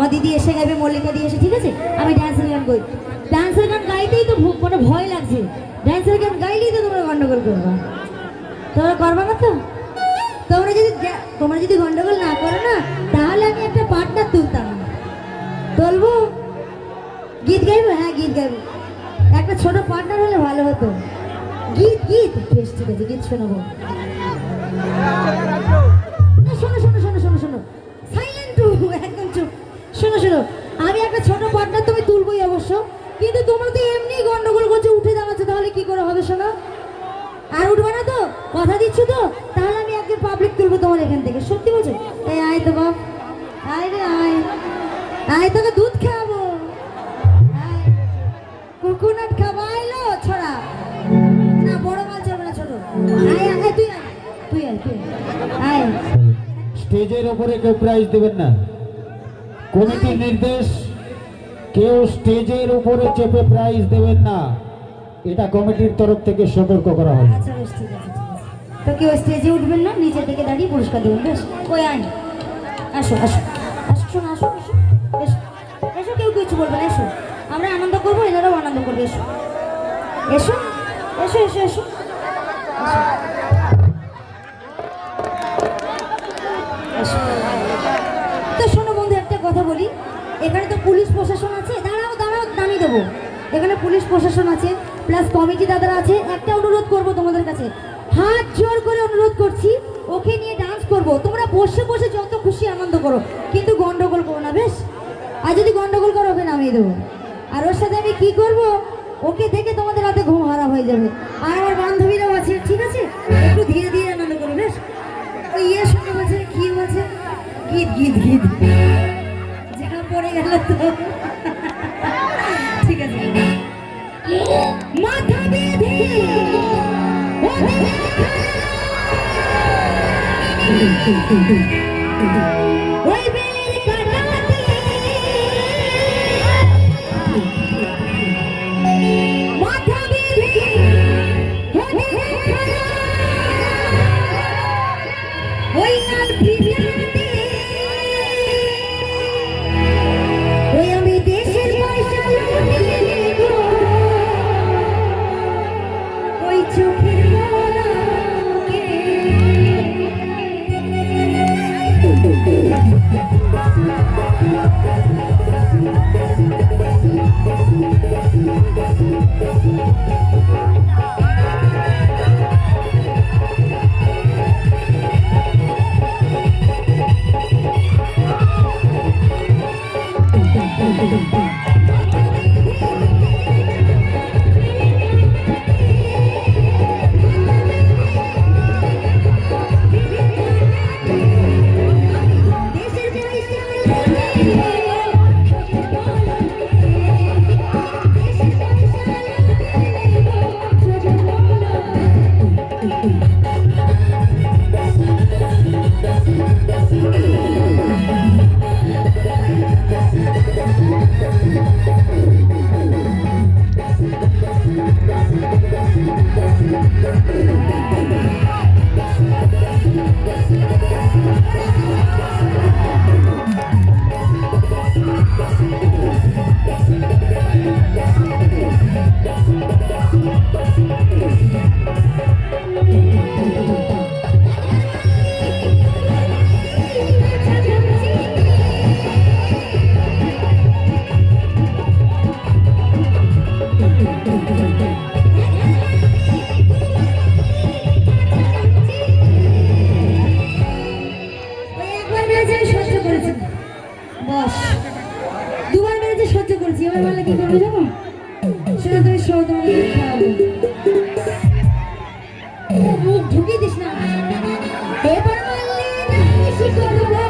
আমার দিদি এসে গাইবে, মল্লিকা দিয়ে এসে, ঠিক আছে? আমি ডান্সের গান গাই। ডান্সের গান গাইতেই তো ভু- মানে ভয় লাগছে। ডান্সের গান গাইলেই তো তোমরা গন্ডগোল করবা। তোমরা করবা না তো? তোমরা যদি তোমরা যদি গন্ডগোল না করো না, তাহলে আমি একটা পার্টনার তুলতাম। তুলবো? গীত গাইবো? হ্যাঁ গীত গাইবো। একটা ছোট পার্টনার হলে ভালো হতো। গীত গীত। বেশ, ঠিক আছে, গীত শোনাবো। একটা ছোট পার্টনার তুমি তুলবই অবশ্য। কিন্তু তোমরা তো এমনি গন্ডগোল করছ উঠে দাঁড়াচ্ছ তাহলে কি করে হবে শোনো? আর উঠবে না তো? কথা দিচ্ছ তো? তাহলে আমি একদিন পাবলিক তুলবো তোমার এখান থেকে সত্যি বলছো? এই আয় তো বাপ। আয় রে আয়। আয় তোকে দুধ খাওয়াবো। আয়। কোকোনাট খাওয়া এলো ছড়া। না বড় মাল চলবে না ছোট। আয় আয় তুই আয়। তুই আয় তুই আয়। আয়। স্টেজের ওপরে কেউ প্রাইজ দেবেন না। কমিটির নির্দেশ। কেউ স্টেজের উপরে চেপে প্রাইজ দেবেন না। এটা কমিটির তরফ থেকে সতর্ক করা হলো আচ্ছা তো কেউ স্টেজে উঠবেন না নিচে থেকে দাঁড়িয়ে পুরস্কার দেবেন। বেশ, ওই আয় আসো আসো আসো আসো এসো এসো, কেউ কিছু বলবে না, এসো। আমরা আনন্দ করব, এনারাও আনন্দ করবে এসো এসো এসো এসো। এসো। তো শোনো বন্ধু, একটা কথা বলি। এখানে তো পুলিশ প্রশাসন দেবো। এখানে পুলিশ প্রশাসন আছে প্লাস কমিটি দাদারা আছে। একটা অনুরোধ করব তোমাদের কাছে। হাত জোর করে অনুরোধ করছি, ওকে নিয়ে ডান্স করব। তোমরা বসে বসে যত খুশি আনন্দ করো, কিন্তু গন্ডগোল করো না, বেশ? আর যদি গন্ডগোল করো, ওকে নামিয়ে দেবো। আর ওর সাথে আমি কি করব? ওকে দেখে তোমাদের রাতে ঘুম হারা হয়ে যাবে। আর আমার বান্ধবীরাও আছে, ঠিক আছে? একটু ধীরে ধীরে আনন্দ করো, বেশ? ওই ইয়ে শুনে বলছে কি বলছে গীত গীত গীত যা পড়ে গেল তো। ওই না বেশি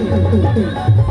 তো